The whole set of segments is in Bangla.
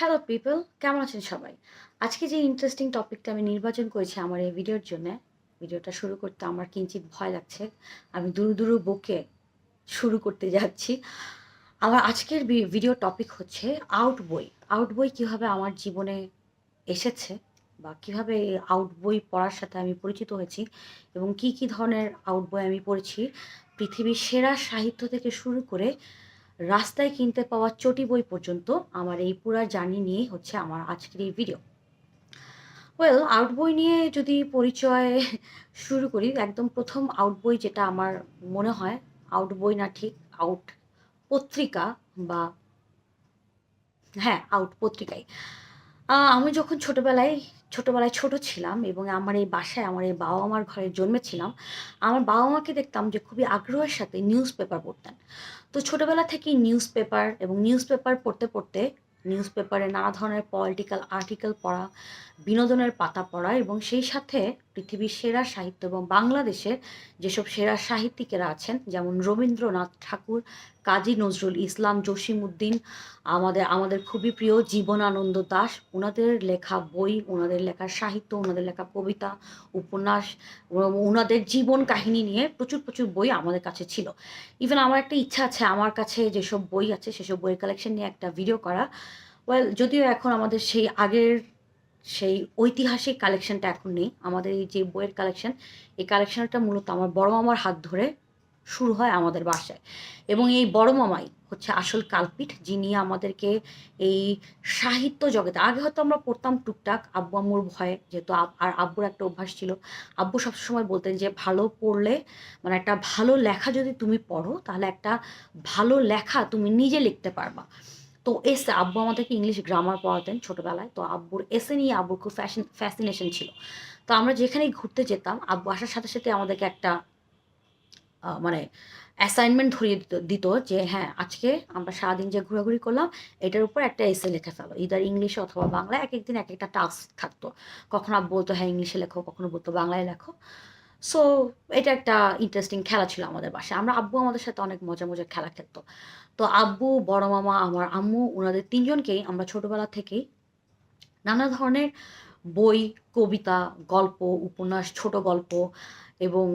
হ্যালো পিপল কেমন আছেন সবাই? আজকে যে ইন্টারেস্টিং টপিকটা আমি নির্বাচন করেছি আমার এই ভিডিওর জন্য ভিডিওটা শুরু করতে আমার কিঞ্চিত ভয় লাগছে। আমি দূর দূর বুকে শুরু করতে যাচ্ছি। আমার আজকের ভিডিও টপিক হচ্ছে আউট বই আউট বই কীভাবে আমার জীবনে এসেছে বা কীভাবে এই আউট বই পড়ার সাথে আমি পরিচিত হয়েছি এবং কি কি ধরনের আউট বই আমি পড়েছি, পৃথিবীর সেরা সাহিত্য থেকে শুরু করে রাস্তায় কিনতে পাওয়া চটি বই পর্যন্ত আমার এই পুরা জার্নি নিয়ে হচ্ছে আমার আজকের এই ভিডিও ওয়েল আউট বই নিয়ে যদি পরিচয় শুরু করি একদম প্রথম আউট বই যেটা আমার মনে হয় আউট বই না ঠিক আউট পত্রিকা বা হ্যাঁ আউট পত্রিকায় আহ, আমি যখন ছোটবেলায় ছোটবেলায় ছোট ছিলাম এবং আমার এই বাসায় আমার এই বাবা মার ঘরে জন্মেছিলাম, আমার বাবা মাকে দেখতাম যে খুবই আগ্রহের সাথে নিউজ পেপার পড়তেন। তো ছোটবেলা থেকেই নিউজ পেপার এবং নিউজ পেপার পড়তে পড়তে নিউজ পেপারে নানা ধরনের পলিটিক্যাল আর্টিকেল পড়া, বিনোদনের পাতা পড়া এবং সেই সাথে পৃথিবীর সেরা সাহিত্য এবং বাংলাদেশের যেসব সেরা সাহিত্যিকেরা আছেন, যেমন রবীন্দ্রনাথ ঠাকুর কাজী নজরুল ইসলাম জসিমউদ্দিন, আমাদের আমাদের খুবই প্রিয় জীবনানন্দ দাশ ওনাদের লেখা বই ওনাদের লেখা সাহিত্য ওনাদের লেখা কবিতা, উপন্যাস ওনাদের জীবন কাহিনী নিয়ে প্রচুর প্রচুর বই আমাদের কাছে ছিল। ইভেন আমার একটা ইচ্ছা আছে, আমার কাছে যেসব বই আছে, সেসব বইয়ের কালেকশন নিয়ে একটা ভিডিও করা। ওয়েল যদিও এখন আমাদের সেই আগের, সেই ঐতিহাসিক কালেকশনটা এখন নেই। আমাদের এই যে বইয়ের কালেকশন এই কালেকশনটা মূলত আমার বড় মামার হাত ধরে শুরু হয় আমাদের বাসায়। এবং এই বড় মামাই হচ্ছে আসল কালপিট যিনি আমাদেরকে এই সাহিত্য জগতে আগে হয়তো আমরা পড়তাম টুকটাক, আব্বু আম্মুর ভয়ে যেহেতু আর আব্বুর একটা অভ্যাস ছিল। আব্বু সবসময় বলতেন যে, ভালো পড়লে মানে একটা ভালো লেখা যদি তুমি পড়ো, তাহলে একটা ভালো লেখা তুমি নিজে লিখতে পারবা। তো এসে, আব্বু আমাদেরকে ইংলিশ গ্রামার পড়াতেন ছোটোবেলায়। তো আব্বুর এসে নিয়ে আব্বুর খুব ফ্যাশন ফ্যাসিনেশন ছিল। তো আমরা যেখানেই ঘুরতে যেতাম, আব্বু আসার সাথে সাথে আমাদেরকে একটা মানে অ্যাসাইনমেন্ট ধরিয়ে দিত দিত যে হ্যাঁ আজকে আমরা সারাদিন যে ঘোরাঘুরি করলাম, এটার উপর একটা এসে লিখে ফেলো। ইদার ইংলিশে অথবা বাংলা এক একদিন এক একটা টাস্ক থাকতো। কখনো বলতো হ্যাঁ ইংলিশে লেখো, কখনো বলতো, বাংলায় লেখো। সো এটা একটা ইন্টারেস্টিং খেলা ছিল আমাদের বাসায়। আমরা আব্বু আমাদের সাথে অনেক মজা মজা খেলা খেলতো। তো আব্বু, বড় মামা, আমার আম্মু ওনাদের তিনজনকেই আমরা ছোটবেলা থেকেই নানা ধরনের বই, কবিতা, গল্প, উপন্যাস, ছোট গল্প এবং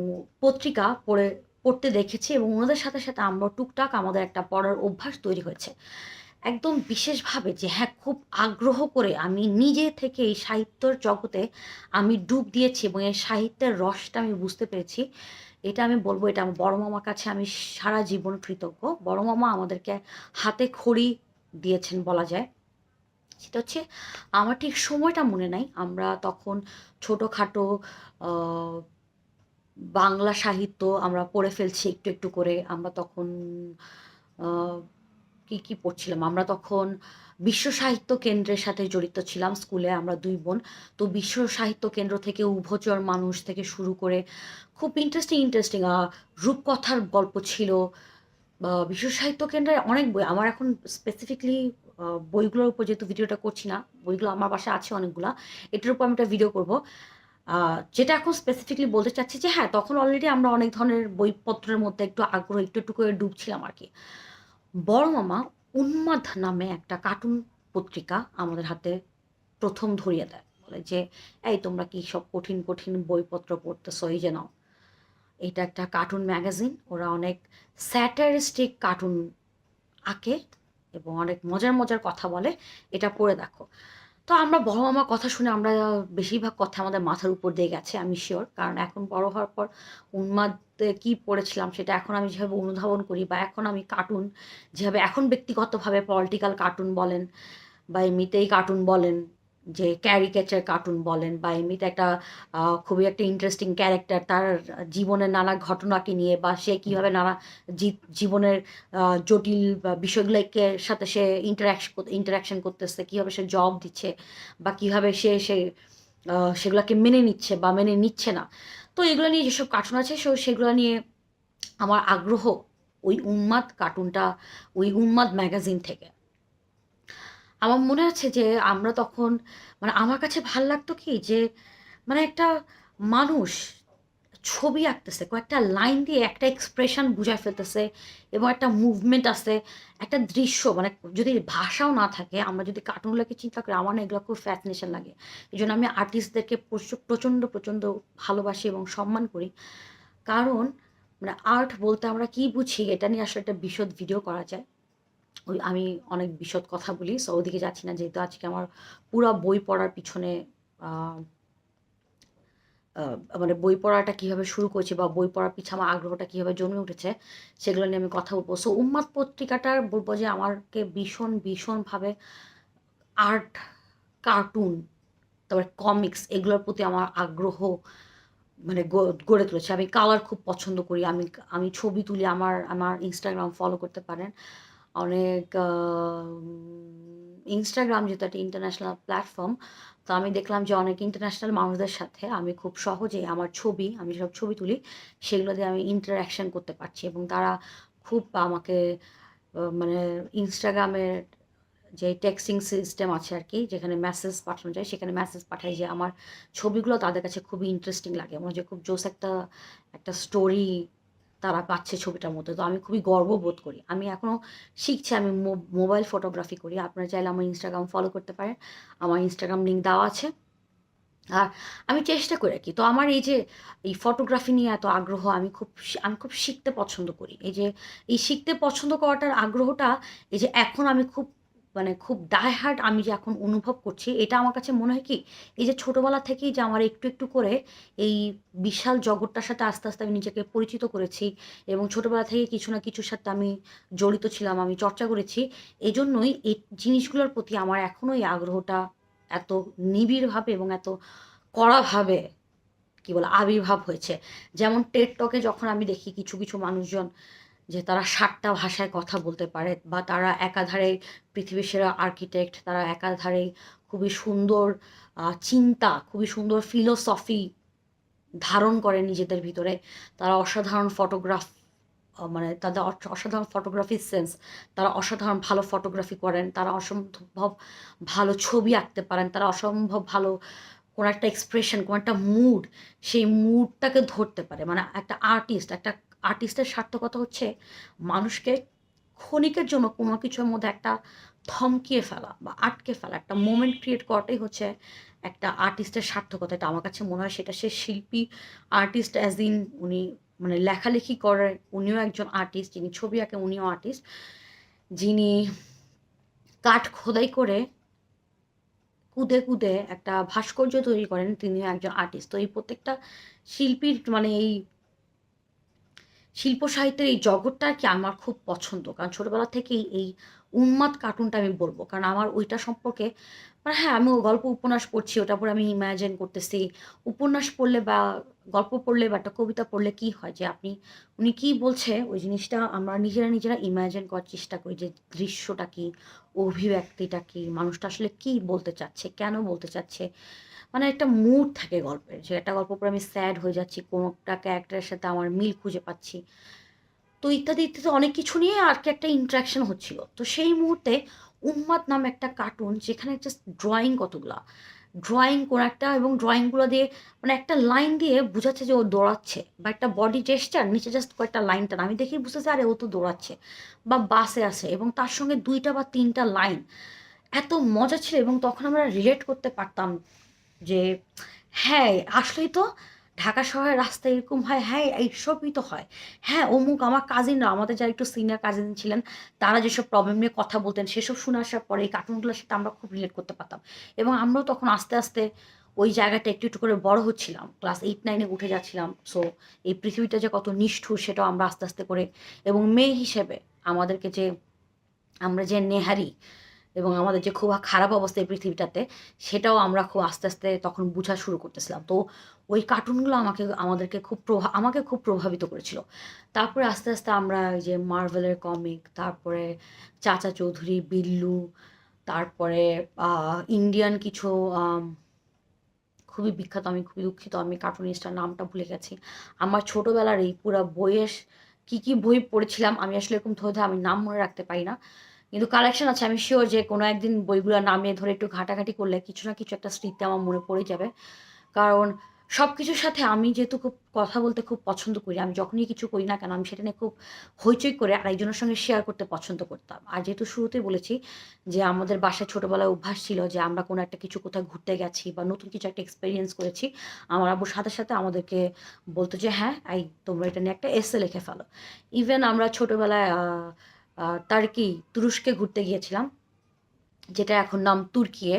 পত্রিকা পড়ে পড়তে দেখেছি এবং ওনাদের সাথে সাথে আমরা টুকটাক আমাদের একটা পড়ার অভ্যাস তৈরি হয়েছে। একদম বিশেষভাবে যে হ্যাঁ খুব আগ্রহ করে আমি নিজে থেকে এই সাহিত্যর জগতে আমি ডুব দিয়েছি এবং এই সাহিত্যের রসটা আমি বুঝতে পেরেছি। এটা আমি বলব, এটা আমার বড় মামার কাছে আমি সারা জীবন কৃতজ্ঞ। বড় মামা আমাদেরকে হাতে খড়ি দিয়েছেন বলা যায়। সেটা হচ্ছে, আমার ঠিক সময়টা মনে নাই। আমরা তখন ছোটোখাটো বাংলা সাহিত্য আমরা পড়ে ফেলছি একটু একটু করে। আমরা তখন কি কি পড়ছিলাম? আমরা তখন বিশ্ব সাহিত্য কেন্দ্রের সাথে জড়িত ছিলাম স্কুলে, আমরা দুই বোন। তো বিশ্ব সাহিত্য কেন্দ্র থেকে উভচর মানুষ থেকে শুরু করে খুব ইন্টারেস্টিং ইন্টারেস্টিং রূপকথার গল্প ছিল। বিশ্ব সাহিত্য কেন্দ্রে অনেক বই, আমার এখন স্পেসিফিকলি বইগুলোর উপর যেহেতু ভিডিওটা করছি না, বইগুলো আমার বাসায় আছে অনেকগুলা, এটার উপর আমি একটা ভিডিও করব। যেটা এখন স্পেসিফিকলি বলতে চাচ্ছি যে হ্যাঁ তখন অলরেডি আমরা অনেক ধরনের বইপত্রের মধ্যে একটু আগ্রহ, একটু একটু করে ডুবছিলাম আর কি। বড় মামা উন্মাদ নামে একটা কার্টুন পত্রিকা আমাদের হাতে প্রথম ধরিয়ে দেয়। বলে যে, এই তোমরা কি সব কঠিন কঠিন বইপত্র পড়তেছো? এই যে নাও। এটা একটা কার্টুন ম্যাগাজিন ওরা অনেক স্যাটারিস্টিক কার্টুন আঁকে এবং অনেক মজার মজার কথা বলে। এটা পড়ে দেখো। তো আমরা বড় মামার কথা শুনে আমরা বেশিরভাগ কথা আমাদের মাথার উপর দিয়ে গেছে, আমি শিওর কারণ এখন বড় হওয়ার পর উন্মাদে কি পড়েছিলাম সেটা এখন আমি যেভাবে অনুধাবন করি বা এখন আমি কার্টুন যেভাবে, এখন ব্যক্তিগতভাবে পলিটিক্যাল কার্টুন বলেন বা এমনিতেই কার্টুন বলেন যে ক্যারিকেচার কার্টুন বলেন বা এমনিতে একটা খুবই একটা ইন্টারেস্টিং ক্যারেক্টার তার জীবনের নানা ঘটনাকে নিয়ে বা সে কীভাবে নানা জীবনের জটিল বিষয়গুলোকে সাথে সে ইন্টারাকশন ইন্টারাকশন করতেছে, কীভাবে সে জব দিচ্ছে বা কীভাবে সে সে সেগুলোকে মেনে নিচ্ছে বা মেনে নিচ্ছে না। তো এগুলো নিয়ে যেসব কার্টুন আছে সো, সেগুলো নিয়ে আমার আগ্রহ ওই উন্মাদ কার্টুনটা ওই উন্মাদ ম্যাগাজিন থেকে। আমার মনে আছে যে আমরা তখন মানে আমার কাছে ভালো লাগতো কি যে মানে একটা মানুষ ছবি আঁকতেছে, কয়েকটা লাইন দিয়ে একটা এক্সপ্রেশন বুঝায় ফেলতেছে এবং একটা মুভমেন্ট আছে, একটা দৃশ্য মানে যদি ভাষাও না থাকে, আমরা যদি কার্টুনগুলোকে চিন্তা করি, আমার এগুলো খুব ফ্যাসিনেশন লাগে। এই জন্য আমি আর্টিস্টদেরকে প্রচণ্ড প্রচণ্ড ভালোবাসি এবং সম্মান করি। কারণ মানে আর্ট বলতে আমরা কি বুঝি, এটা নিয়ে আসলে একটা বিশদ ভিডিও করা যায়। ওই আমি অনেক বিশদ কথা বলি সো ওদিকে যাচ্ছি না, যেহেতু আজকে আমার পুরো বই পড়ার পিছনে মানে বই পড়াটা কীভাবে শুরু করেছে বা বই পড়ার পিছনে আমার আগ্রহটা কীভাবে জমে উঠেছে, সেগুলো নিয়ে আমি কথা বলব। সো উম্মাদ পত্রিকাটার বলব যে আমাকে ভীষণ, ভীষণভাবে আর্ট কার্টুন তারপরে কমিক্স এগুলোর প্রতি আমার আগ্রহ মানে গড়ে তুলেছে। আমি কালার খুব পছন্দ করি। আমি আমি ছবি তুলি, আমার আমার ইনস্টাগ্রাম ফলো করতে পারেন। অনেক ইনস্টাগ্রাম যেহেতু একটা ইন্টারন্যাশনাল প্ল্যাটফর্ম তো আমি দেখলাম যে অনেক ইন্টারন্যাশনাল মানুষদের সাথে আমি খুব সহজেই আমার ছবি, আমি সব ছবি তুলি, সেগুলো দিয়ে আমি ইন্টারাকশান করতে পারছি এবং তারা খুব আমাকে মানে ইনস্টাগ্রামের যে টেক্সিং সিস্টেম আছে আর কি, যেখানে মেসেজ পাঠানো যায়, সেখানে মেসেজ পাঠাই যে আমার ছবিগুলো তাদের কাছে খুবই ইন্টারেস্টিং লাগে। মনে যে খুব জোস একটা একটা স্টোরি তারা পাচ্ছে ছবিটার মধ্যে। তো আমি খুবই গর্ববোধ করি। আমি এখনও শিখছি, আমি মোবাইল ফটোগ্রাফি করি। আপনারা চাইলে আমার ইনস্টাগ্রাম ফলো করতে পারেন। আমার ইনস্টাগ্রাম লিঙ্ক দেওয়া আছে। আর আমি চেষ্টা করি আর কি তো আমার এই যে, এই ফটোগ্রাফি নিয়ে এত আগ্রহ, আমি খুব আমি খুব শিখতে পছন্দ করি। এই যে, এই শিখতে পছন্দ করাটার আগ্রহটা, এই যে এখন আমি খুব মানে খুব ডাই হার্ট আমি যে এখন অনুভব করছি, এটা আমার কাছে মনে হয় কি, এই যে ছোটোবেলা থেকেই যে আমার একটু একটু করে এই বিশাল জগৎটার সাথে আস্তে আস্তে আমি নিজেকে পরিচিত করেছি এবং ছোটোবেলা থেকে কিছু না কিছুর সাথে আমি জড়িত ছিলাম, আমি চর্চা করেছি এই জন্যই এই জিনিসগুলোর প্রতি আমার এখনও এই আগ্রহটা এত নিবিড়ভাবে এবং এত কড়াভাবে কী বলে আবির্ভাব হয়েছে। যেমন টেট টকে যখন আমি দেখি কিছু কিছু মানুষজন যে তারা সাতটা ভাষায় কথা বলতে পারে বা তারা একাধারে পৃথিবীর সেরা আর্কিটেক্ট তারা একাধারে খুবই সুন্দর চিন্তা, খুবই সুন্দর ফিলোসফি ধারণ করে নিজেদের ভিতরে। তারা অসাধারণ ফটোগ্রাফ মানে তাদের অসাধারণ ফটোগ্রাফি সেন্স তারা অসাধারণ ভালো ফটোগ্রাফি করেন, তারা অসম্ভব ভালো ছবি আঁকতে পারেন, তারা অসম্ভব ভালো কোনো একটা এক্সপ্রেশন কোনো একটা মুড সেই মুডটাকে ধরতে পারে। মানে একটা আর্টিস্ট একটা আর্টিস্টের সার্থকতা হচ্ছে মানুষকে ক্ষণিকের জন্য কোনো কিছুর মধ্যে একটা থমকিয়ে ফেলা বা আটকে ফেলা। একটা মোমেন্ট ক্রিয়েট করাটাই হচ্ছে একটা আর্টিস্টের সার্থকতা। এটা আমার কাছে মনে হয় সেটা সে শিল্পী আর্টিস্ট অ্যাজ ইন উনি মানে লেখালেখি করে, উনিও একজন আর্টিস্ট যিনি ছবি আঁকে উনিও আর্টিস্ট যিনি কাঠ খোদাই করে কুদে কুদে একটা ভাস্কর্য তৈরি করেন, তিনিও একজন আর্টিস্ট তো এই প্রত্যেকটা শিল্পীর মানে এই শিল্প সাহিত্যের এই জগৎটা কি আমার খুব পছন্দ। কারণ ছোটোবেলা থেকেই এই উন্মাদ কার্টুনটা আমি বলব। কারণ আমার ওইটা সম্পর্কে মানে হ্যাঁ আমি গল্প উপন্যাস পড়ছি ওটার পরে আমি ইম্যাজিন করতেছি। উপন্যাস পড়লে বা গল্প পড়লে বা একটা কবিতা পড়লে কি হয়? যে আপনি, উনি কি বলছে, ওই জিনিসটা আমরা নিজেরা নিজেরা ইম্যাজিন করার চেষ্টা করি যে দৃশ্যটা কি, অভিব্যক্তিটা কি, মানুষটা আসলে কি বলতে চাচ্ছে, কেন বলতে চাচ্ছে। মানে একটা মুড থাকে গল্পের। যে একটা গল্প পরে আমি স্যাড হয়ে যাচ্ছি, কোনো একটা ক্যারেক্টারের সাথে আমার মিল খুঁজে পাচ্ছি। তো ইত্যাদি ইত্যাদি অনেক কিছু নিয়ে আর কি একটা ইন্ট্রাকশন হচ্ছিল। তো সেই মুহূর্তে উন্মাদ নাম একটা কার্টুন যেখানে জাস্ট ড্রয়িং কতগুলা। ড্রয়িং কোনো একটা এবং ড্রয়িংগুলো দিয়ে মানে একটা লাইন দিয়ে বোঝাচ্ছে যে ও দৌড়াচ্ছে বা একটা বডি জেস্টার নিচে জাস্ট কয়েকটা লাইন টান। আমি দেখেই বুঝতেছি আরে ও তো দৌড়াচ্ছে বা বাসে আছে এবং তার সঙ্গে দুইটা বা তিনটা লাইন এত মজা ছিল এবং তখন আমরা রিলেট করতে পারতাম যে হ্যাঁ আসলেই তো ঢাকা শহরের রাস্তায় এরকম হয়। হ্যাঁ এইসবই তো হয়। হ্যাঁ অমুক আমার কাজিনরা আমাদের যারা একটু সিনিয়র কাজিন ছিলেন, তারা যেসব প্রবলেম নিয়ে কথা বলতেন, সেসব শুনে আসার পরে এই কার্টুনগুলোর সাথে আমরা খুব রিলেট করতে পারতাম। এবং আমরাও তখন আস্তে আস্তে ওই জায়গাটা একটু একটু করে বড় হচ্ছিলাম। ক্লাস এইট নাইনে উঠে যাচ্ছিলাম। সো এই পৃথিবীটা যে কত নিষ্ঠুর, সেটাও আমরা আস্তে আস্তে করে এবং মেয়ে হিসেবে আমাদেরকে যে, আমরা যে নেহারি এবং আমাদের যে খুব খারাপ অবস্থা এই পৃথিবীটাতে, সেটাও আমরা খুব আস্তে আস্তে তখন বোঝা শুরু করতেছিলাম। তো ওই কার্টুনগুলো আমাকে, আমাদেরকে খুব প্রভা, আমাকে খুব প্রভাবিত করেছিল। তারপরে আস্তে আস্তে আমরা ওই যে মার্ভেলের কমিক, তারপরে চাচা চৌধুরী, বিল্লু, তারপরে ইন্ডিয়ান কিছু খুবই বিখ্যাত, আমি খুবই দুঃখিত, আমি কার্টুনিস্টার নামটা ভুলে গেছি। আমার ছোটোবেলার এই পুরো বইয়ের কী কী বই পড়েছিলাম, আমি আসলে এরকম ধরে আমি নাম মনে রাখতে পারি না। কিন্তু কালেকশন আছে, আমি শিওর যে কোনো একদিন বইগুলো নামিয়ে ধরে একটু ঘাটাঘাটি করলে কিছু না কিছু একটা স্মৃতি আমার মনে পড়ে যাবে। কারণ সব কিছুর সাথে আমি যেহেতু খুব কথা বলতে খুব পছন্দ করি, আমি যখনই কিছু করি না কেন, আমি সেটা নিয়ে খুব হইচই করে আরেকজনের সঙ্গে শেয়ার করতে পছন্দ করতাম। আর যেহেতু শুরুতেই বলেছি যে আমাদের বাসায় ছোটোবেলায় অভ্যাস ছিল যে আমরা কোনো একটা কিছু কোথাও ঘুরতে গেছি বা নতুন কিছু একটা এক্সপিরিয়েন্স করেছি, আমার আব্বুর সাথে সাথে আমাদেরকে বলতো যে হ্যাঁ এই তোমরা এটা নিয়ে একটা এসে লিখে ফেলো। ইভেন আমরা ছোটোবেলায় টার্কি তুরস্কে ঘুরতে গিয়েছিলাম যেটা এখন নাম তুর্কিয়ে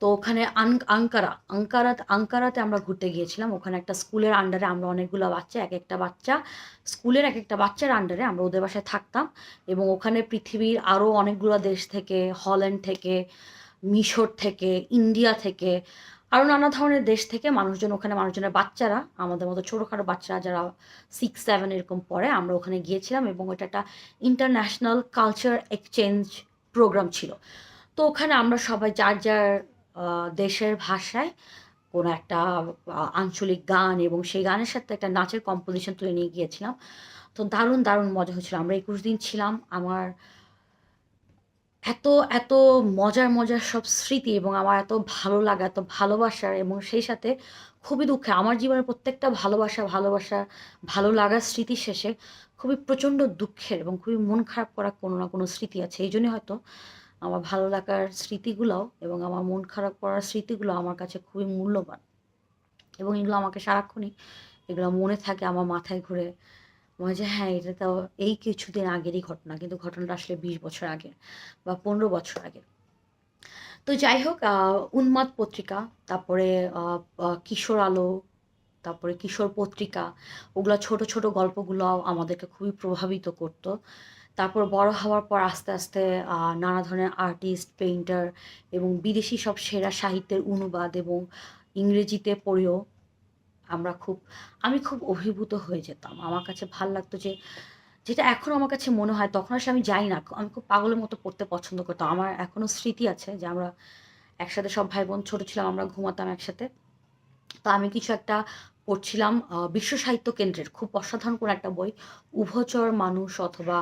তো ওখানে আঙ্কারা আঙ্কারা, আঙ্কারাতে আমরা ঘুরতে গিয়েছিলাম। ওখানে একটা স্কুলের আন্ডারে আমরা অনেকগুলো বাচ্চা, এক একটা বাচ্চা, স্কুলের এক একটা বাচ্চার আন্ডারে আমরা ওদের বাসায় থাকতাম। এবং ওখানে পৃথিবীর আরও অনেকগুলো দেশ থেকে, হল্যান্ড থেকে, মিশর থেকে, ইন্ডিয়া থেকে আরও নানা ধরনের দেশ থেকে মানুষজন, ওখানে মানুষজনের বাচ্চারা, আমাদের মতো ছোটোখাটো বাচ্চারা যারা সিক্স সেভেন এরকম পড়ে, আমরা ওখানে গিয়েছিলাম এবং ওটা একটা ইন্টারন্যাশনাল কালচার এক্সচেঞ্জ প্রোগ্রাম ছিল। তো ওখানে আমরা সবাই যার যার দেশের ভাষায় কোনো একটা আঞ্চলিক গান এবং সেই গানের সাথে একটা নাচের কম্পোজিশন তুলে নিয়ে গিয়েছিলাম। তো দারুণ দারুণ মজা হয়েছিল। আমরা একুশ দিন ছিলাম। আমার এত এত মজার মজার সব স্মৃতি এবং আমার এত ভালো লাগা, এত ভালোবাসার এবং সেই সাথে খুবই দুঃখে। আমার জীবনের প্রত্যেকটা ভালোবাসা ভালোবাসা, ভালো লাগার স্মৃতি শেষে খুবই প্রচণ্ড দুঃখের এবং খুবই মন খারাপ করা কোনো না কোনো স্মৃতি আছে। এই জন্যই হয়তো আমার ভালো লাগার স্মৃতিগুলোও এবং আমার মন খারাপ করার স্মৃতিগুলো আমার কাছে খুবই মূল্যবান। এবং এগুলো আমাকে সারাক্ষণই, এগুলো মনে থাকে, আমার মাথায় ঘুরে যে হ্যাঁ এটা তো এই কিছুদিন আগেরই ঘটনা, কিন্তু ঘটনাটা আসলে বিশ বছর আগে বা পনেরো বছর আগে তো যাই হোক উন্মাদ পত্রিকা, তারপরে কিশোর আলো, তারপরে কিশোর পত্রিকা, ওগুলো ছোট ছোট গল্পগুলো আমাদেরকে খুবই প্রভাবিত করতো। তারপর বড় হওয়ার পর আস্তে আস্তে নানা ধরনের আর্টিস্ট পেইন্টার এবং বিদেশি সব সেরা সাহিত্যের অনুবাদ এবং ইংরেজিতে পড়েও আমরা খুব, আমি খুব অভিভূত হয়ে যেতাম। আমার কাছে ভালো লাগতো যে, যেটা এখন আমার কাছে মনে হয়, তখন আসলে আমি যাই না। আমি খুব পাগলের মতো পড়তে পছন্দ করতাম। আমার এখনও স্মৃতি আছে যে, আমরা একসাথে সব ভাই বোন ছোটো ছিলাম, আমরা ঘুমাতাম একসাথে। তো আমি কিছু একটা পড়ছিলাম বিশ্ব সাহিত্য কেন্দ্রের, খুব অসাধারণ কোনো একটা বই, উভচর মানুষ অথবা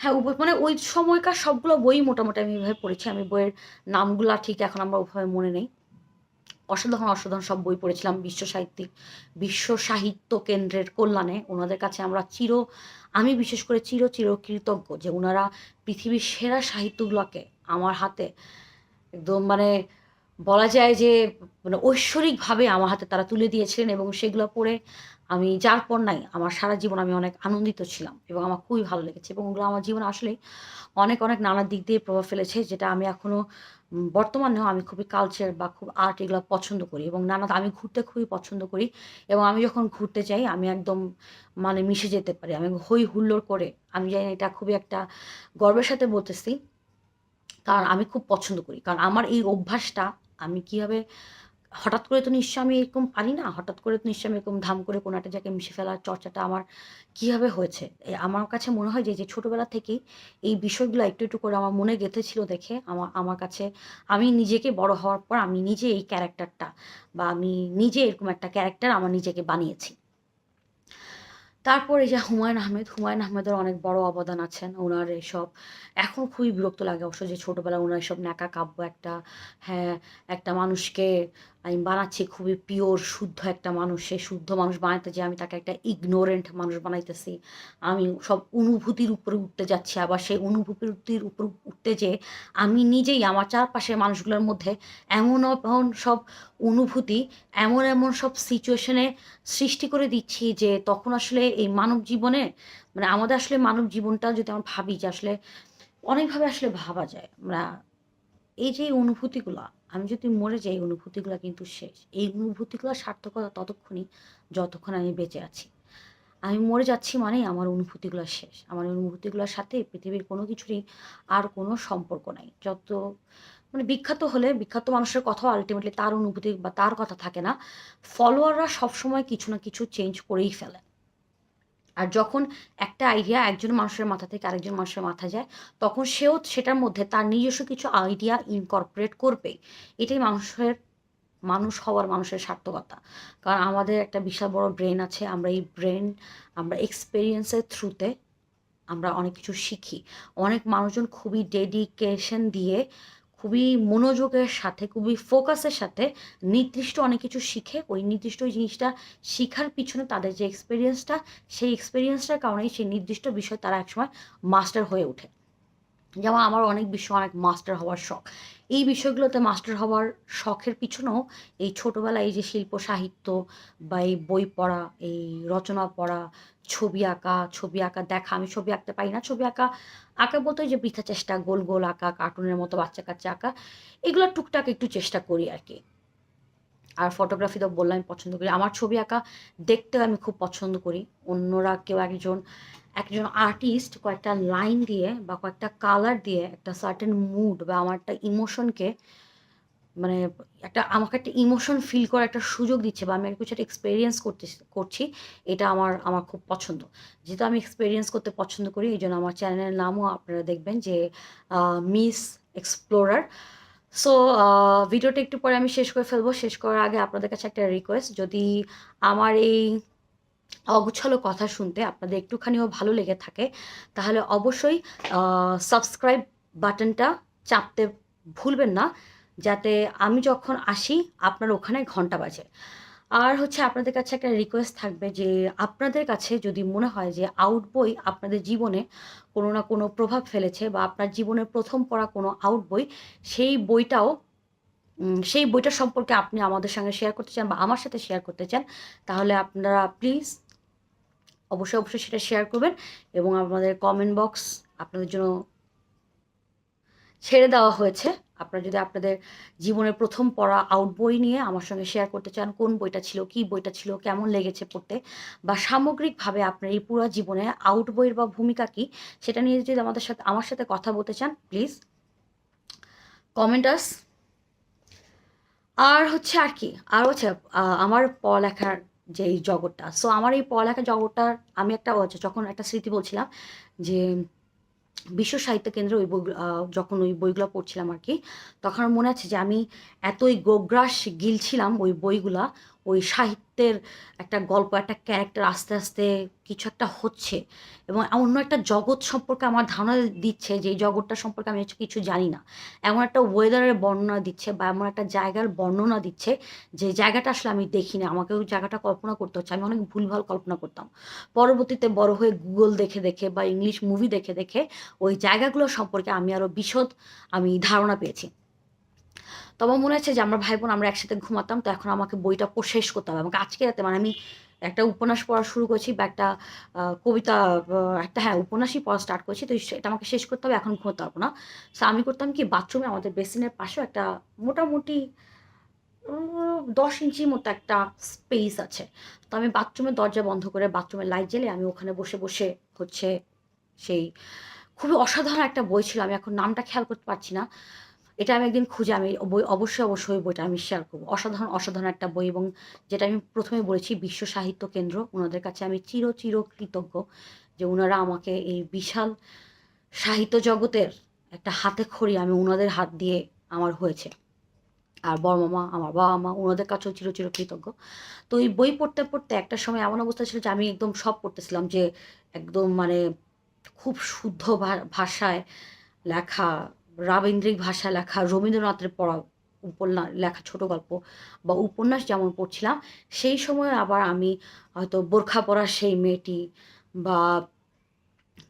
হ্যাঁ উভয় মানে ওই সময়কার সবগুলো বই মোটামুটি আমি এভাবে পড়েছি। আমি বইয়ের নামগুলা ঠিক এখন আমরা ওভাবে মনে নেই। অসাধারণ অসাধারণ সব বই পড়েছিলাম। বিশ্ব সাহিত্যিক, বিশ্ব সাহিত্য কেন্দ্রের কল্যাণে ওনাদের কাছে আমরা চির, আমি বিশেষ করে চির চির কৃতজ্ঞ যে ওনারা পৃথিবীর সেরা সাহিত্যগুলোকে আমার হাতে একদম মানে বলা যায় যে মানে ঐশ্বরিকভাবে আমার হাতে তারা তুলে দিয়েছিলেন এবং সেগুলো পড়ে আমি যার পর নাই, আমার সারা জীবন আমি অনেক আনন্দিত ছিলাম এবং আমার খুবই ভালো লেগেছে এবং ওগুলো আমার জীবনে আসলে অনেক অনেক নানা দিক দিয়ে প্রভাব ফেলেছে যেটা আমি এখনও বর্তমানেও আমি খুবই কালচার বা খুব আর্ট এগুলো পছন্দ করি এবং নানা আমি ঘুরতে খুবই পছন্দ করি এবং আমি যখন ঘুরতে যাই, আমি একদম মানে মিশে যেতে পারি। আমি হই হুল্লোড় করে, আমি জানি এটা খুবই একটা গর্বের সাথে বলতেছি। কারণ আমি খুব পছন্দ করি। কারণ আমার এই অভ্যাসটা আমি কীভাবে হঠাৎ করে তো নিশ্চয় আমি এরকম পারি না? হঠাৎ করে তো নিশ্চয় আমি এরকম ধাম করে কোনো একটা জায়গায় মিশে ফেলার চর্চাটা আমার কীভাবে হয়েছে? আমার কাছে মনে হয় যে যে ছোটোবেলা থেকেই এই বিষয়গুলো একটু একটু করে আমার মনে গেঁথেছিল দেখে আমার আমার কাছে আমি নিজেকে বড় হওয়ার পর আমি নিজে এই ক্যারেক্টারটা বা আমি নিজে এরকম একটা ক্যারেক্টার আমার নিজেকে বানিয়েছি। তারপরে যে হুমায়ুন আহমেদ, হুমায়ুন আহমেদের অনেক বড় অবদান আছেন ওনার এসব। এখন খুবই বিরক্ত লাগে অবশ্য যে ছোটোবেলায় ওনার এসব ন্যাকা কাব্য একটা হ্যাঁ একটা মানুষকে আমি বানাচ্ছি খুবই পিওর, শুদ্ধ একটা মানুষ। সে শুদ্ধ মানুষ বানাইতে যে আমি তাকে একটা ইগনোরেন্ট মানুষ বানাইতেছি। আমি সব অনুভূতির উপরে উঠতে যাচ্ছি, আবার সেই অনুভূতির উপর উঠতে যে আমি নিজেই আমার চারপাশের মানুষগুলোর মধ্যে এমন সব অনুভূতি এমন এমন সব সিচুয়েশনে সৃষ্টি করে দিচ্ছি যে তখন আসলে এই মানব জীবনে মানে আমাদের আসলে মানব জীবনটা যদি আমরা ভাবি যে আসলে অনেকভাবে আসলে ভাবা যায়, আমরা এই যে অনুভূতিগুলো, আমি যদি মরে যাই অনুভূতিগুলো কিন্তু শেষ। এই অনুভূতিগুলো সার্থকতা ততক্ষণই, যতক্ষণ আমি বেঁচে আছি। আমি মরে যাচ্ছি মানেই আমার অনুভূতিগুলো শেষ। আমার অনুভূতিগুলোর সাথে পৃথিবীর কোনো কিছুরই আর কোনো সম্পর্ক নাই। যত মানে বিখ্যাত হলে, বিখ্যাত মানুষের কথাও আলটিমেটলি তার অনুভূতি বা তার কথা থাকে না। ফলোয়াররা সবসময় কিছু না কিছু চেঞ্জ করেই ফেলে। আর যখন একটা আইডিয়া একজন মানুষের মাথা থেকে আরেকজন মানুষের মাথা যায়, তখন সেও সেটার মধ্যে তার নিজস্ব কিছু আইডিয়া ইনকর্পোরেট করবে এটাই মানুষের, মানুষ হওয়ার মানুষের সার্থকতা। কারণ আমাদের একটা বিশাল বড় ব্রেন আছে, আমরা এই ব্রেন আমরা এক্সপেরিয়েন্সের থ্রুতে আমরা অনেক কিছু শিখি। অনেক মানুষজন খুবই ডেডিকেশন দিয়ে খুবই মনোযোগের সাথে, খুবই ফোকাসের সাথে নির্দিষ্ট অনেক কিছু শিখে, ওই নির্দিষ্ট জিনিসটা শেখার পিছনে তাদের যে এক্সপিরিয়েন্সটা সেই এক্সপিরিয়েন্সটার কারণেই সেই নির্দিষ্ট বিষয় তারা একসময় মাস্টার হয়ে ওঠে। যেমন আমার অনেক বিষয়, অনেক মাস্টার হওয়ার শখ। এই বিষয়গুলোতে মাস্টার হওয়ার শখের পিছনেও এই ছোটোবেলায় এই যে শিল্প সাহিত্য বা এই বই পড়া, এই রচনা পড়া, ছবি আঁকা ছবি আঁকা দেখা, আমি ছবি আঁকতে পারি না। ছবি আঁকা আঁকা বলতে যে বৃথা চেষ্টা, গোল গোল আঁকা, কার্টুনের মতো বাচ্চা কাচ্চা আঁকা, এগুলো টুকটাক একটু চেষ্টা করি আর কি আর ফটোগ্রাফি তো বললাম, আমি পছন্দ করি। আমার ছবি আঁকা দেখতেও আমি খুব পছন্দ করি। অন্যরা কেউ একজন একজন আর্টিস্ট কয়েকটা লাইন দিয়ে বা কয়েকটা কালার দিয়ে একটা সার্টেন মুড বা আমার একটা ইমোশনকে মানে একটা, আমাকে একটা ইমোশন ফিল করার একটা সুযোগ দিচ্ছে বা আমি একটা কিছু একটা এক্সপিরিয়েন্স করতে করছি, এটা আমার আমার খুব পছন্দ। যেহেতু আমি এক্সপিরিয়েন্স করতে পছন্দ করি, এই জন্য আমার চ্যানেলের নামও আপনারা দেখবেন যে মিস এক্সপ্লোরার সো ভিডিওটা একটু পরে আমি শেষ করে ফেলব। শেষ করার আগে আপনাদের কাছে একটা রিকোয়েস্ট যদি আমার এই অগুছালো কথা শুনতে আপনাদের একটুখানিও ভালো লেগে থাকে, তাহলে অবশ্যই সাবস্ক্রাইব বাটনটা চাপতে ভুলবেন না, যাতে আমি যখন আসি আপনার ওখানে ঘণ্টা বাজে। আর হচ্ছে আপনাদের কাছে একটা রিকোয়েস্ট থাকবে যে, আপনাদের কাছে যদি মনে হয় যে আউট বই আপনাদের জীবনে কোনো না কোনো প্রভাব ফেলেছে বা আপনার জীবনের প্রথম পড়া কোনো আউট বই, সেই বইটাও সেই বইটা সম্পর্কে আপনি আমাদের সঙ্গে শেয়ার করতে চান বা আমার সাথে শেয়ার করতে চান, তাহলে আপনারা প্লিজ অবশ্যই অবশ্যই সেটা শেয়ার করবেন এবং আমাদের কমেন্ট বক্স আপনাদের জন্য ছেড়ে দেওয়া হয়েছে। আপনারা যদি আপনাদের জীবনের প্রথম পড়া আউট বই নিয়ে আমার সঙ্গে শেয়ার করতে চান, কোন বইটা ছিল, কি বইটা ছিল, কেমন লেগেছে পড়তে বা সামগ্রিকভাবে আপনার এই পুরো জীবনে আউট বইয়ের বা ভূমিকা কি, সেটা নিয়ে যদি আমাদের সাথে, আমার সাথে কথা বলতে চান প্লিজ কমেন্টাস আর হচ্ছে আর কি, আর হচ্ছে আমার পড়ালেখার যে এই জগৎটা সো আমার এই পড়ালেখার জগৎটার আমি একটা যখন একটা স্মৃতি বলছিলাম যে বিশ্ব সাহিত্য কেন্দ্রে ওই বই যখন ওই বইগুলো পড়ছিলাম আর কি, তখন মনে আছে যে আমি এতই গোগ্রাস গিলছিলাম ওই বইগুলা ওই সাহিত্যের একটা গল্প, একটা ক্যারেক্টার আস্তে আস্তে কিছু একটা হচ্ছে এবং অন্য একটা জগৎ সম্পর্কে আমার ধারণা দিচ্ছে যে এই জগৎটা সম্পর্কে আমি কিছু জানি না। এমন একটা ওয়েদারের বর্ণনা দিচ্ছে বা এমন একটা জায়গার বর্ণনা দিচ্ছে যে জায়গাটা আসলে আমি দেখি না, আমাকে ওই জায়গাটা কল্পনা করতে হচ্ছে। আমি অনেক ভুলভাল কল্পনা করতাম। পরবর্তীতে বড় হয়ে গুগল দেখে দেখে বা ইংলিশ মুভি দেখে দেখে ওই জায়গাগুলো সম্পর্কে আমি আরও বিশদ আমি ধারণা পেয়েছি। তো আমার মনে হচ্ছে যে আমরা ভাই বোন আমরা একসাথে ঘুমাতাম, তো এখন আমাকে বইটা শেষ করতে হবে। আমাকে আজকে রাতে মানে আমি একটা উপন্যাস পড়া শুরু করছি বা একটা কবিতা একটা হ্যাঁ উপন্যাসই পড়া স্টার্ট করছি, তো এটা আমাকে শেষ করতে হবে, এখন ঘুমোতে পারব না। সো আমি করতাম কি বাথরুমে আমাদের বেসিনের পাশেও একটা মোটামুটি দশ ইঞ্চি মতো একটা স্পেস আছে। তো আমি বাথরুমের দরজা বন্ধ করে বাথরুমের লাইট জ্বেলে আমি ওখানে বসে বসে হচ্ছে সেই, খুবই অসাধারণ একটা বই ছিল। আমি এখন নামটা খেয়াল করতে পারছি না। এটা আমি একদিন খুঁজে, আমি বই, অবশ্যই অবশ্যই বইটা আমি শেয়ার করব। অসাধারণ অসাধারণ একটা বই এবং যেটা আমি প্রথমে বলেছি, বিশ্ব সাহিত্য কেন্দ্র। ওনাদের কাছে আমি চির চির কৃতজ্ঞ যে ওনারা আমাকে এই বিশাল সাহিত্য জগতের একটা হাতে খড়ি আমি ওনাদের হাত দিয়ে আমার হয়েছে। আর বড় মামা, আমার বাবা মা ওনাদের কাছেও চির চির কৃতজ্ঞ। তো এই বই পড়তে পড়তে একটা সময় এমন অবস্থা ছিল যে আমি একদম সব পড়তেছিলাম যে একদম মানে খুব শুদ্ধ ভাষায় লেখা রাবীন্দ্রিক ভাষা লেখা রবীন্দ্রনাথের পড়া উপন্যাস, লেখা ছোট গল্প বা উপন্যাস যেমন পড়ছিলাম, সেই সময় আবার আমি হয়তো বোরখা পরা সেই মেয়েটি বা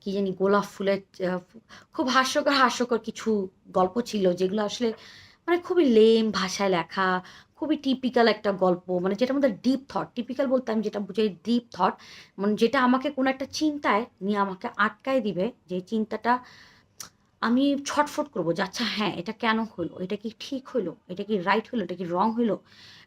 কি জানি গোলাপ ফুলের, খুব হাস্যকর হাস্যকর কিছু গল্প ছিল যেগুলো আসলে মানে খুবই লেম ভাষায় লেখা, খুবই টিপিক্যাল একটা গল্প মানে যেটা আমাদের ডিপ থট টিপিক্যাল বলতে আমি যেটা বুঝাই ডিপ থট মানে যেটা আমাকে কোনো একটা চিন্তায় নিয়ে আমাকে আটকায় দিবে, যে চিন্তাটা আমি ছটফট করব যে আচ্ছা হ্যাঁ এটা কেন হলো? এটা কি ঠিক হলো? এটা কি রাইট হলো? এটা কি রং হলো?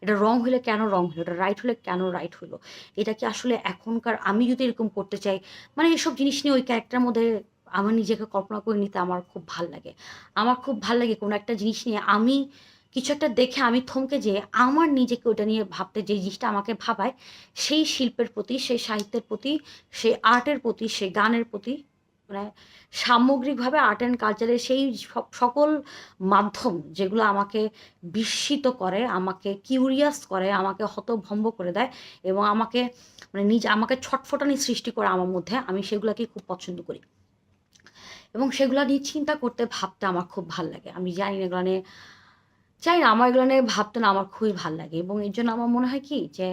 এটা রং হলে কেন রং হলো? এটা রাইট হলে কেন রাইট হলো? এটা কি আসলে এখনকার আমি যদি এরকম করতে চাই? মানে এসব জিনিস নিয়ে ওই ক্যারেক্টার মধ্যে আমার নিজেকে কল্পনা করে নিতে আমার খুব ভালো লাগে। আমার খুব ভালো লাগে কোনো একটা জিনিস নিয়ে আমি কিছু একটা দেখে আমি থমকে যে আমার নিজেকে ওটা নিয়ে ভাবতে, যে জিনিসটা আমাকে ভাবায়, সেই শিল্পের প্রতি, সেই সাহিত্যের প্রতি, সেই আর্টের প্রতি, সেই গানের প্রতি মানে সামগ্রিকভাবে আর্ট অ্যান্ড কালচারের সেই সকল মাধ্যম যেগুলো আমাকে বিস্মিত করে, আমাকে কিউরিয়াস করে, আমাকে হতভম্ব করে দেয় এবং আমাকে মানে নিজে, আমাকে ছটফটানি সৃষ্টি করে আমার মধ্যে, আমি সেগুলোকে খুব পছন্দ করি। এবং সেগুলো নিয়ে চিন্তা করতে, ভাবতে আমার খুব ভালো লাগে। আমি জানি না এগুলো নিয়ে চাই না, আমার এগুলো নিয়ে ভাবতে না আমার খুবই ভালো লাগে এবং এর জন্য আমার মনে হয় কি যে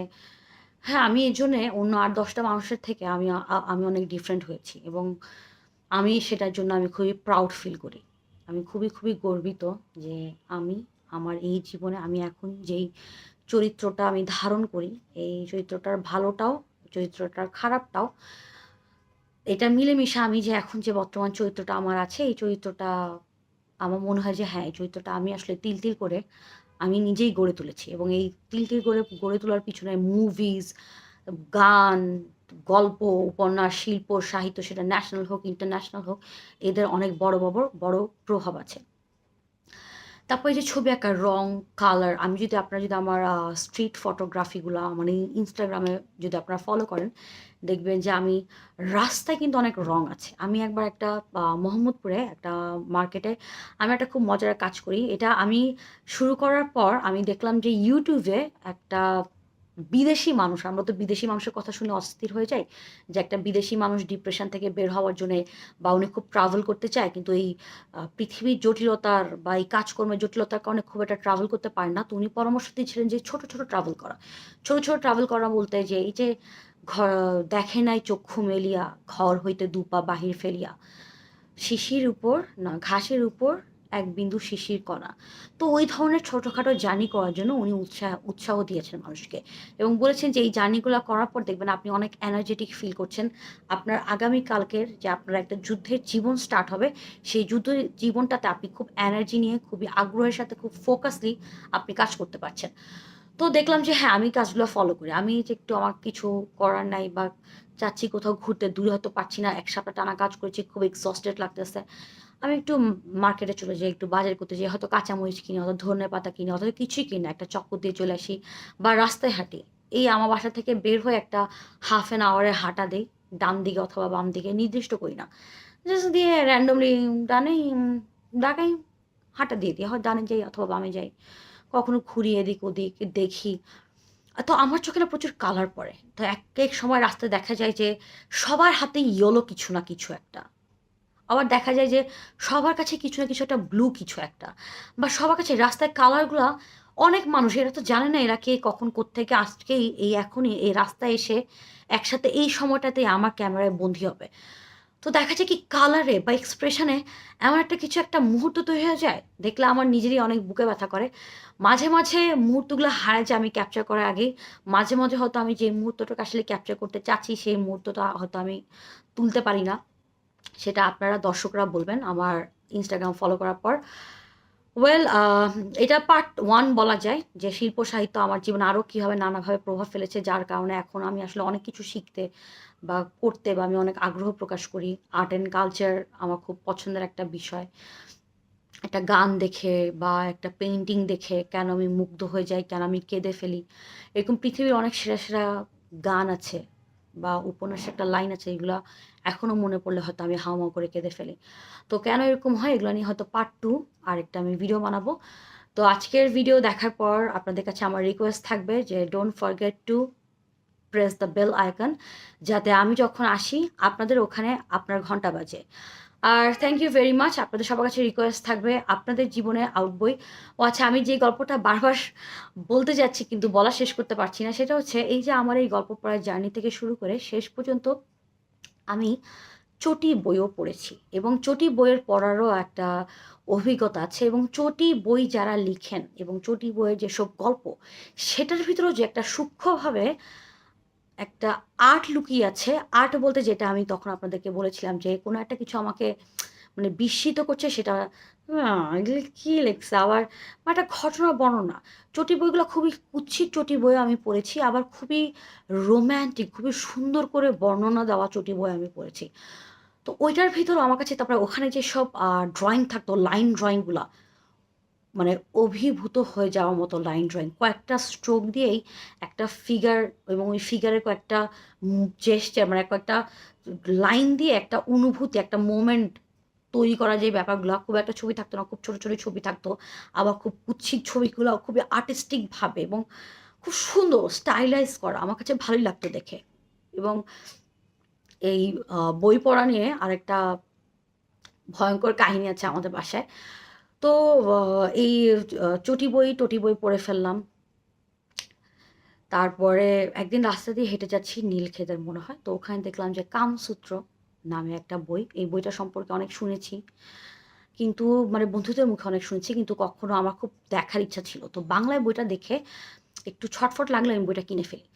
হ্যাঁ আমি এর জন্যে অন্য আট দশটা মানুষের থেকে আমি আমি অনেক ডিফারেন্ট হয়েছি এবং আমি সেটার জন্য আমি খুবই প্রাউড ফিল করি। আমি খুবই খুবই গর্বিত যে আমি, আমার এই জীবনে আমি এখন যেই চরিত্রটা আমি ধারণ করি, এই চরিত্রটার ভালোটাও, চরিত্রটার খারাপটাও, এটা মিলেমিশে আমি যে এখন যে বর্তমান চরিত্রটা আমার আছে, এই চরিত্রটা আমার মনে হয় যে হ্যাঁ এই চরিত্রটা আমি আসলে তিল তিল করে আমি নিজেই গড়ে তুলেছি। এবং এই তিল তিল করে গড়ে তোলার পিছনে মুভিজ গান গল্প, উপন্যাস, শিল্প, সাহিত্য, সেটা ন্যাশনাল হোক ইন্টারন্যাশনাল হোক, এদের অনেক বড় বড় বড় প্রভাব আছে। তারপরে যে ছবি আঁকার রং কালার আমি যদি আপনারা যদি আমার স্ট্রিট ফটোগ্রাফিগুলো মানে ইনস্টাগ্রামে যদি আপনারা ফলো করেন, দেখবেন যে আমি রাস্তায় কিন্তু অনেক রং আছে। আমি একবার একটা মোহাম্মদপুরে একটা মার্কেটে আমি একটা খুব মজার কাজ করি। এটা আমি শুরু করার পর আমি দেখলাম যে ইউটিউবে একটা বিদেশি মানুষ, আমরা তো বিদেশি মানুষের কথা শুনে অস্থির হয়ে যাই যে একটা বিদেশি মানুষ ডিপ্রেশন থেকে বের হওয়ার জন্য বা উনি খুব ট্রাভেল করতে চায়, কিন্তু এই পৃথিবীর জটিলতার বা এই কাজকর্মের জটিলতার কারণে খুব একটা ট্রাভেল করতে পারে না। তো উনি পরামর্শ দিয়েছিলেন যে ছোট ছোট ট্রাভেল করা। ছোট ছোট ট্রাভেল করা বলতে যে এই যে ঘর দেখে নাই চক্ষু মেলিয়া ঘর হইতে দুপা বাহির ফেলিয়া, শিশির উপর না, ঘাসের উপর এক বিন্দু শিশির কণা। তো ওই ধরনের ছোটোখাটো জার্নি করার জন্য উনি উৎসাহ উৎসাহ দিয়েছেন মানুষকে এবং বলেছেন যে এই জার্নিগুলো করার পর দেখবেন আপনি অনেক এনার্জেটিক ফিল করছেন। আপনার আগামী কালকের যে আপনার একটা যুদ্ধের জীবন স্টার্ট হবে, সেই যুদ্ধ জীবনটাতে আপনি খুব এনার্জি নিয়ে, খুবই আগ্রহের সাথে, খুব ফোকাসলি আপনি কাজ করতে পারছেন। তো দেখলাম যে হ্যাঁ আমি কাজগুলো ফলো করি। আমি যে একটু আমার কিছু করার নাই বা চাচ্ছি কোথাও ঘুরতে, দূরে হয়তো পারছি না, এক সপ্তাহ টানা কাজ করেছি, খুব এক্সস্টেড লাগতেছে। আমি একটু মার্কেটে চলে যাই, একটু বাজার করতে যাই, হয়তো কাঁচামরিচ কিনি, হয়তো ধনে পাতা কিনি অথবা কিছুই কিনি একটা চক্কর দিয়ে চলে আসি বা রাস্তায় হাঁটি। এই আমার বাসা থেকে বের হয়ে একটা হাফ অ্যান আওয়ারে হাঁটা দিই, ডান দিকে অথবা বাম দিকে, নির্দিষ্ট করি না। জাস্ট দিয়ে র্যান্ডমলি ডানে ডাকাই হাঁটা দিয়ে দিই, হয় ডানে যাই অথবা বামে যাই। কখনো ঘুরি এদিক ওদিক, দেখি। তো আমার চোখে প্রচুর কালার পড়ে। তো এক এক সময় রাস্তায় দেখা যায় যে সবার হাতে ইয়েলো কিছু না কিছু একটা। আবার দেখা যায় যে সবার কাছে কিছু না কিছু একটা ব্লু কিছু একটা বা সবার কাছে রাস্তায় কালারগুলো অনেক মানুষ, এরা তো জানে না এরা কে কখন কোত্থেকে আজকে এই- এখনই এই রাস্তায় এসে একসাথে এই সময়টাতে আমার ক্যামেরায় বন্দি হবে। তো দেখা যায় কি কালারে বা এক্সপ্রেশনে এমন একটা কিছু একটা মুহূর্ত তৈরি হয়ে যায়, দেখলে আমার নিজেরই অনেক বুকে ব্যথা করে। মাঝে মাঝে মুহূর্তগুলো হারায় যায় আমি ক্যাপচার করার আগেই, মাঝে মাঝে হয়তো আমি যে মুহূর্তটাকে আসলে ক্যাপচার করতে চাচ্ছি, সেই মুহূর্তটা হয়তো আমি তুলতে পারি না। সেটা আপনারা দর্শকরা বলবেন আমার ইনস্টাগ্রাম ফলো করার পর। ওয়েল এটা পার্ট ওয়ান বলা যায় যে শিল্প সাহিত্য আমার জীবনে আরও কীভাবে নানাভাবে প্রভাব ফেলেছে, যার কারণে এখন আমি আসলে অনেক কিছু শিখতে বা করতে বা আমি অনেক আগ্রহ প্রকাশ করি। আর্ট অ্যান্ড কালচার আমার খুব পছন্দের একটা বিষয়। একটা গান দেখে বা একটা পেন্টিং দেখে কেন আমি মুগ্ধ হয়ে যাই, কেন আমি কেঁদে ফেলি। এরকম পৃথিবীর অনেক সেরা সেরা গান আছে বা উপন্যাসে একটা লাইন আছে, এগুলো এখনও মনে পড়লে হয়তো আমি হাওমাও করে কেঁদে ফেলি। তো কেন এরকম হয়? এগুলো নিয়ে হয়তো পার্ট টু আর একটা আমি ভিডিও বানাবো। তো আজকের ভিডিও দেখার পর আপনাদের কাছে আমার রিকোয়েস্ট থাকবে যে don't forget to press the bell icon যাতে আমি যখন আসি, আপনাদের ওখানে আপনার ঘণ্টা বাজে। আর থ্যাংক ইউ ভেরি মাচ আপনাদের সবার কাছে রিকোয়েস্ট থাকবে আপনাদের জীবনে আউট বই ও আচ্ছা আমি যে গল্পটা বারবার বলতে যাচ্ছি কিন্তু বলা শেষ করতে পারছি না, সেটা হচ্ছে এই যে আমার এই গল্প পড়ার জার্নি থেকে শুরু করে শেষ পর্যন্ত চটি বইও পড়েছি এবং চটি বইয়ের পড়ারও একটা অভিজ্ঞতা আছে এবং চটি বই যারা লিখেন এবং চটি বইয়ের যেসব গল্প সেটার ভিতরেও যে একটা সূক্ষ্মভাবে একটা আর্ট লুকিয়ে আছে আর্ট বলতে যেটা আমি তখন আপনাদেরকে বলেছিলাম যে কোনো একটা কিছু আমাকে মানে বিস্মিত করছে সেটা "আহ, এগুলো কী লেখছে? আবার একটা ঘটনা বর্ণনা। চটি বইগুলো খুবই কুৎসিত চটি বই আমি পড়েছি, আবার খুবই রোম্যান্টিক খুবই সুন্দর করে বর্ণনা দেওয়া চটি বই আমি পড়েছি। তো ওইটার ভিতরে আমার কাছে তারপরে ওখানে যে সব ড্রয়িং থাকতো লাইন ড্রয়িংগুলো মানে অভিভূত হয়ে যাওয়ার মতো লাইন ড্রয়িং কয়েকটা স্ট্রোক দিয়েই একটা ফিগার এবং ওই ফিগারের কয়েকটা জেস্টার মানে কয়েকটা লাইন দিয়ে একটা অনুভূতি, একটা মোমেন্ট তৈরি করা যে ব্যাপারগুলো, খুব একটা ছবি থাকতো না, খুব ছোটো ছোটো ছবি থাকতো, আবার খুব কুৎসিত ছবিগুলো খুবই আর্টিস্টিকভাবে এবং খুব সুন্দর স্টাইলাইজ করা, আমার কাছে ভালোই লাগতো দেখে। এবং এই বই পড়া নিয়ে আরেকটা ভয়ঙ্কর কাহিনী আছে আমাদের বাসায়। তো এই চটি বই, টটি বই পড়ে ফেললাম। তারপরে একদিন রাস্তা দিয়ে হেঁটে যাচ্ছি নীলক্ষেতের মনে হয়, তো ওখানে দেখলাম যে কামসূত্র। নামে একটা বই। এই বইটা সম্পর্কে অনেক শুনেছি। কিন্তু মানে বন্ধুদের মুখে অনেক শুনেছি, কিন্তু কখনো আমার খুব দেখার ইচ্ছা ছিল। তো বাংলায় বইটা দেখে একটু ছটফট লাগল আমি বইটা কিনে ফেলি।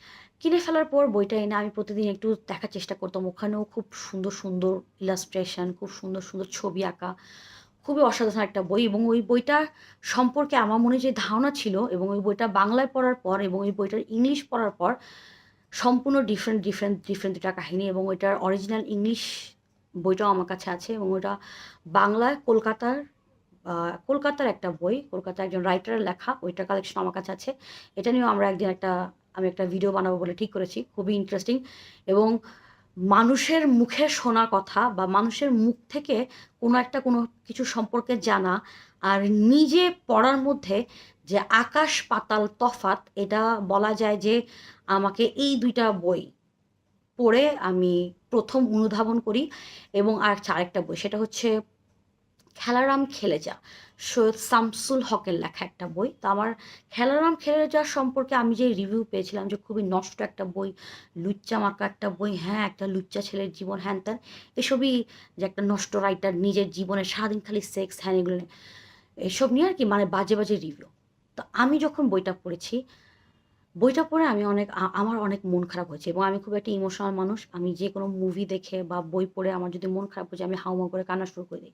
কিনে ফেলার পর বইটা এনে আমি প্রতিদিন একটু দেখার চেষ্টা করতাম। ওখানেও খুব সুন্দর সুন্দর ইলাস্ট্রেশন খুব সুন্দর সুন্দর ছবি আঁকা। খুবই অসাধারণ একটা বই এবং ওই বইটা সম্পর্কে আমার মনে যে ধারণা ছিল এবং ওই বইটা বাংলায় পড়ার পর এবং ওই বইটার ইংলিশ পড়ার পর সম্পূর্ণ ডিফারেন্ট ডিফারেন্ট ডিফারেন্ট দুটা কাহিনী এবং ওইটার অরিজিনাল ইংলিশ বইটাও আমার কাছে আছে এবং ওটা বাংলায় কলকাতার কলকাতার একটা বই, কলকাতার একজন রাইটারের লেখা, ওইটার কালেকশন আমার কাছে আছে। এটা নিয়েও আমরা একদিন একটা, আমি একটা ভিডিও বানাবো বলে ঠিক করেছি, খুবই ইন্টারেস্টিং এবং মানুষের মুখে শোনা কথা বা মানুষের মুখ থেকে কোনো একটা কোনো কিছু সম্পর্কে জানা আর নিজে পড়ার মধ্যে যে আকাশ পাতাল তফাত এটা বলা যায় যে আমাকে এই দুইটা বই পড়ে আমি প্রথম অনুধাবন করি এবং আর আরেকটা বই, সেটা হচ্ছে খেলারাম খেলে যা সৈয়দ শামসুল হকের লেখা একটা বই। তো আমার খেলারাম খেলে যা সম্পর্কে আমি যে রিভিউ পেয়েছিলাম যে খুবই নষ্ট একটা বই, লুচ্চা মার্কা একটা বই হ্যাঁ একটা লুচ্চা ছেলের জীবন, হ্যান ত্যান, এসবই যে একটা নষ্ট রাইটার নিজের জীবনে সারাদিন খালি সেক্স হ্যান এগুলো এসব নিয়ে আর কি মানে বাজে বাজে রিভিউ তো আমি যখন বইটা পড়েছি, বইটা পড়ে আমি অনেক আমার অনেক মন খারাপ হয়েছে এবং আমি খুব একটা ইমোশনাল মানুষ। আমি যে কোনো মুভি দেখে বা বই পড়ে আমার যদি মন খারাপ হয়েছে আমি হাউমাউ করে কান্না শুরু করে দিই।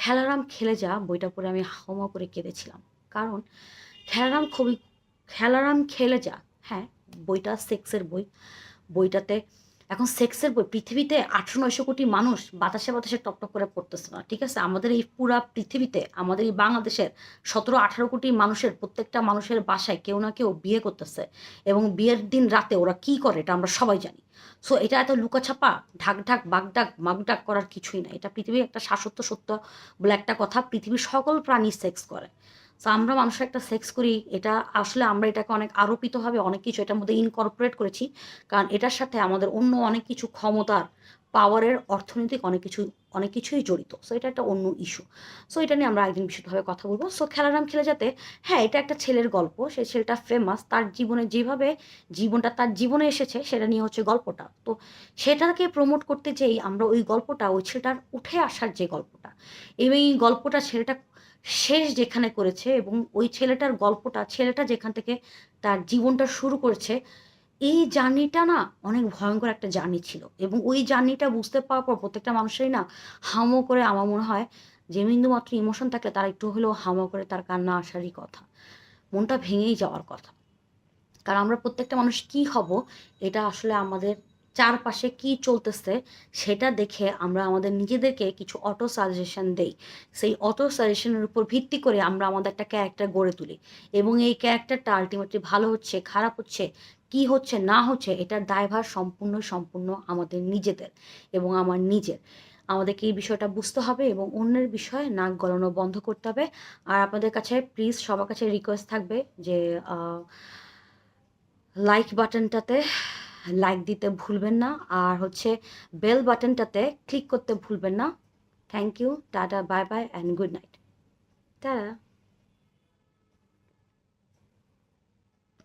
খেলারাম খেলে যা, বইটা পড়ে আমি হাউমাউ করে কেঁদেছিলাম। কারণ খেলারাম খুবই, খেলারাম খেলে যা হ্যাঁ বইটা সেক্সের বই। বইটাতে এখন সেক্সের বই, পৃথিবীতে আটশো নয়শো কোটি মানুষ বাতাসে বাতাসে টকটক করে পড়তেছে না, ঠিক আছে? আমাদের এই পুরা পৃথিবীতে, আমাদের এই বাংলাদেশের সতেরো আঠারো কোটি মানুষের প্রত্যেকটা মানুষের বাসায় কেউ না কেউ বিয়ে করতেছে এবং বিয়ের দিন রাতে ওরা কি করে এটা আমরা সবাই জানি। সো এটা এত লুকাছাপা ঢাক ঢাক বাগডাক মাগডাক করার কিছুই না। এটা পৃথিবীর একটা শাশ্বত সত্য বলে একটা কথা, পৃথিবীর সকল প্রাণী সেক্স করে। সো আমরা মানুষের একটা সেক্স করি, এটা আসলে আমরা এটাকে অনেক আরোপিতভাবে অনেক কিছু এটার মধ্যে ইনকর্পোরেট করেছি। কারণ এটার সাথে আমাদের অন্য অনেক কিছু ক্ষমতার পাওয়ারের অর্থনৈতিক অনেক কিছু, অনেক কিছুই জড়িত। সো এটা একটা অন্য ইস্যু সো এটা নিয়ে আমরা একদিন বিশদভাবে কথা বলব। সো খেলার নাম খেলে যাতে হ্যাঁ এটা একটা ছেলের গল্প সেই ছেলেটা ফেমাস তার জীবনে যেভাবে জীবনটা, তার জীবনে এসেছে, সেটা নিয়ে হচ্ছে গল্পটা। তো সেটাকে প্রমোট করতে যেই আমরা ওই গল্পটা, ওই ছেলেটার উঠে আসার যে গল্পটা, এই গল্পটা ছেলেটা শেষ যেখানে করেছে এবং ওই ছেলেটার গল্পটা, ছেলেটা যেখান থেকে তার জীবনটা শুরু করেছে, এই জার্নিটা না অনেক ভয়ঙ্কর একটা জার্নি ছিল। এবং ওই জার্নিটা বুঝতে পারার পর প্রত্যেকটা মানুষেরই না হামো করে আমার মনে হয় যে বিন্দুমাত্র ইমোশন থাকলে তার একটু হলেও হামো করে তার কান্না আসারই কথা। মনটা ভেঙেই যাওয়ার কথা। কারণ আমরা প্রত্যেকটা মানুষ কি হব, এটা আসলে আমাদের চারপাশে কি চলতেছে সেটা দেখে আমরা আমাদের নিজেদেরকে কিছু অটো সাজেশন দেই। সেই অটো সাজেশনের উপর ভিত্তি করে আমরা আমাদের একটা ক্যারেক্টার গড়ে তুলি এবং এই ক্যারেক্টারটা আলটিমেটলি ভালো হচ্ছে, খারাপ হচ্ছে, কি হচ্ছে, না হচ্ছে এটার দায়ভার সম্পূর্ণ সম্পূর্ণ আমাদের নিজেদের এবং আমার নিজের। আমাদেরকে এই বিষয়টা বুঝতে হবে এবং অন্যের বিষয়ে নাক গলানো বন্ধ করতে হবে। আর আপনাদের কাছে প্লিজ সবার কাছে রিকোয়েস্ট থাকবে যে লাইক বাটনটাতে লাইক দিতে ভুলবেন না। আর হচ্ছে বেল বাটনটাতে ক্লিক করতে ভুলবেন না। Thank you tata bye bye and good night tata.